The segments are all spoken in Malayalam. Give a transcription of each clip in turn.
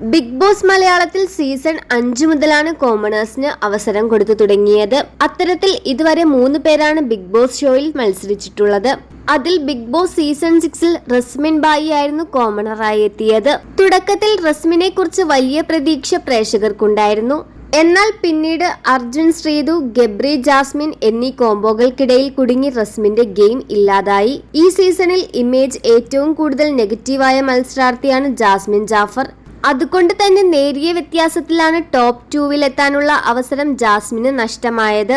ബിഗ് ബോസ് മലയാളത്തിൽ സീസൺ അഞ്ചു മുതലാണ് കോമണേഴ്സിന് അവസരം കൊടുത്തു തുടങ്ങിയത്. അത്തരത്തിൽ ഇതുവരെ മൂന്ന് പേരാണ് ബിഗ് ബോസ് ഷോയിൽ മത്സരിച്ചിട്ടുള്ളത്. അതിൽ ബിഗ് ബോസ് സീസൺ സിക്സിൽ റസ്മിൻ ബായി ആയിരുന്നു കോമണറായി എത്തിയത്. തുടക്കത്തിൽ റസ്മിനെ കുറിച്ച് വലിയ പ്രതീക്ഷ പ്രേക്ഷകർക്കുണ്ടായിരുന്നു. എന്നാൽ പിന്നീട് അർജുൻ ശ്രീതു ഗബ്രി ജാസ്മിൻ എന്നീ കോംബോകൾക്കിടയിൽ കുടുങ്ങി റസ്മിന്റെ ഗെയിം ഇല്ലാതായി. ഈ സീസണിൽ ഇമേജ് ഏറ്റവും കൂടുതൽ നെഗറ്റീവായ മത്സരാർത്ഥിയാണ് ജാസ്മിൻ ജാഫർ. അതുകൊണ്ട് തന്നെ നേരിയ വ്യത്യാസത്തിലാണ് ടോപ്പ് ടൂവിലെത്താനുള്ള അവസരം ജാസ്മിന് നഷ്ടമായത്.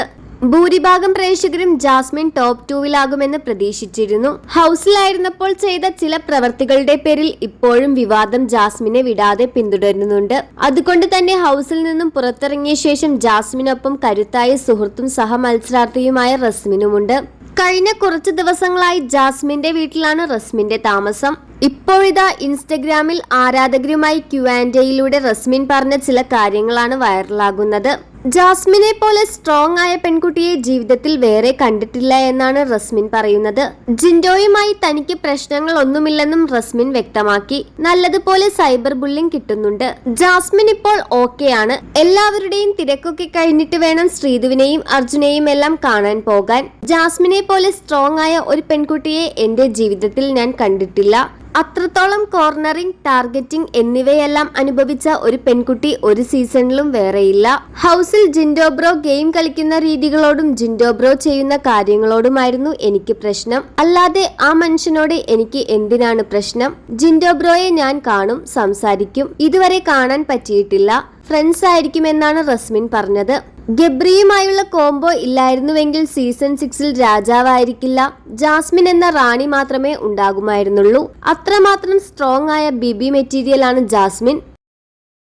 ഭൂരിഭാഗം പ്രേക്ഷകരും ജാസ്മിൻ ടോപ്പ് ടൂവിലാകുമെന്ന് പ്രതീക്ഷിച്ചിരുന്നു. ഹൗസിലായിരുന്നപ്പോൾ ചെയ്ത ചില പ്രവർത്തികളുടെ പേരിൽ ഇപ്പോഴും വിവാദം ജാസ്മിനെ വിടാതെ പിന്തുടരുന്നുണ്ട്. അതുകൊണ്ട് തന്നെ ഹൗസിൽ നിന്നും പുറത്തിറങ്ങിയ ശേഷം ജാസ്മിനൊപ്പം കരുത്തായ സുഹൃത്തും സഹമത്സരാർത്ഥിയുമായ റസ്മിനുമുണ്ട്. കഴിഞ്ഞ കുറച്ച് ദിവസങ്ങളായി ജാസ്മിന്റെ വീട്ടിലാണ് റസ്മിന്റെ താമസം. ഇപ്പോഴിതാ ഇൻസ്റ്റഗ്രാമിൽ ആരാധകരുമായി ക്യു ആൻഡയിലൂടെ റസ്മിൻ പറഞ്ഞ ചില കാര്യങ്ങളാണ് വൈറലാകുന്നത്. ജാസ്മിനെ പോലെ സ്ട്രോങ് ആയ പെൺകുട്ടിയെ ജീവിതത്തിൽ വേറെ കണ്ടിട്ടില്ല എന്നാണ് റസ്മിൻ പറയുന്നത്. ജിൻഡോയുമായി തനിക്ക് പ്രശ്നങ്ങൾ ഒന്നുമില്ലെന്നും റസ്മിൻ വ്യക്തമാക്കി. നല്ലതുപോലെ സൈബർ ബുള്ളിംഗ് കിട്ടുന്നുണ്ട്. ജാസ്മിൻ ഇപ്പോൾ ഓക്കെയാണ് എല്ലാവരുടെയും തിരക്കൊക്കെ കഴിഞ്ഞിട്ട് വേണം ശ്രീധുവിനെയും അർജുനെയും എല്ലാം കാണാൻ പോകാൻ. ജാസ്മിനെ പോലെ സ്ട്രോങ് ആയ ഒരു പെൺകുട്ടിയെ എന്റെ ജീവിതത്തിൽ ഞാൻ കണ്ടിട്ടില്ല. അത്രത്തോളം കോർണറിംഗ് ടാർഗറ്റിംഗ് എന്നിവയെല്ലാം അനുഭവിച്ച ഒരു പെൺകുട്ടി ഒരു സീസണിലും വേറെയില്ല. ഹൗസിൽ ജിൻഡോബ്രോ ഗെയിം കളിക്കുന്ന രീതികളോടും ജിൻഡോബ്രോ ചെയ്യുന്ന കാര്യങ്ങളോടുമായിരുന്നു എനിക്ക് പ്രശ്നം. അല്ലാതെ ആ മനുഷ്യനോട് എനിക്ക് എന്തിനാണ് പ്രശ്നം? ജിൻഡോബ്രോയെ ഞാൻ കാണും സംസാരിക്കും. ഇതുവരെ കാണാൻ പറ്റിയിട്ടില്ല. ഫ്രണ്ട്സ് ആയിരിക്കുമെന്നാണ് റസ്മിൻ പറഞ്ഞത്. ഗബ്രിയുമായുള്ള കോംബോ ഇല്ലായിരുന്നുവെങ്കിൽ സീസൺ സിക്സിൽ രാജാവായിരിക്കില്ല. ജാസ്മിൻ എന്ന റാണി മാത്രമേ ഉണ്ടാകുമായിരുന്നുള്ളൂ. അത്രമാത്രം സ്ട്രോങ് ആയ ബിബി മെറ്റീരിയലാണ് ജാസ്മിൻ.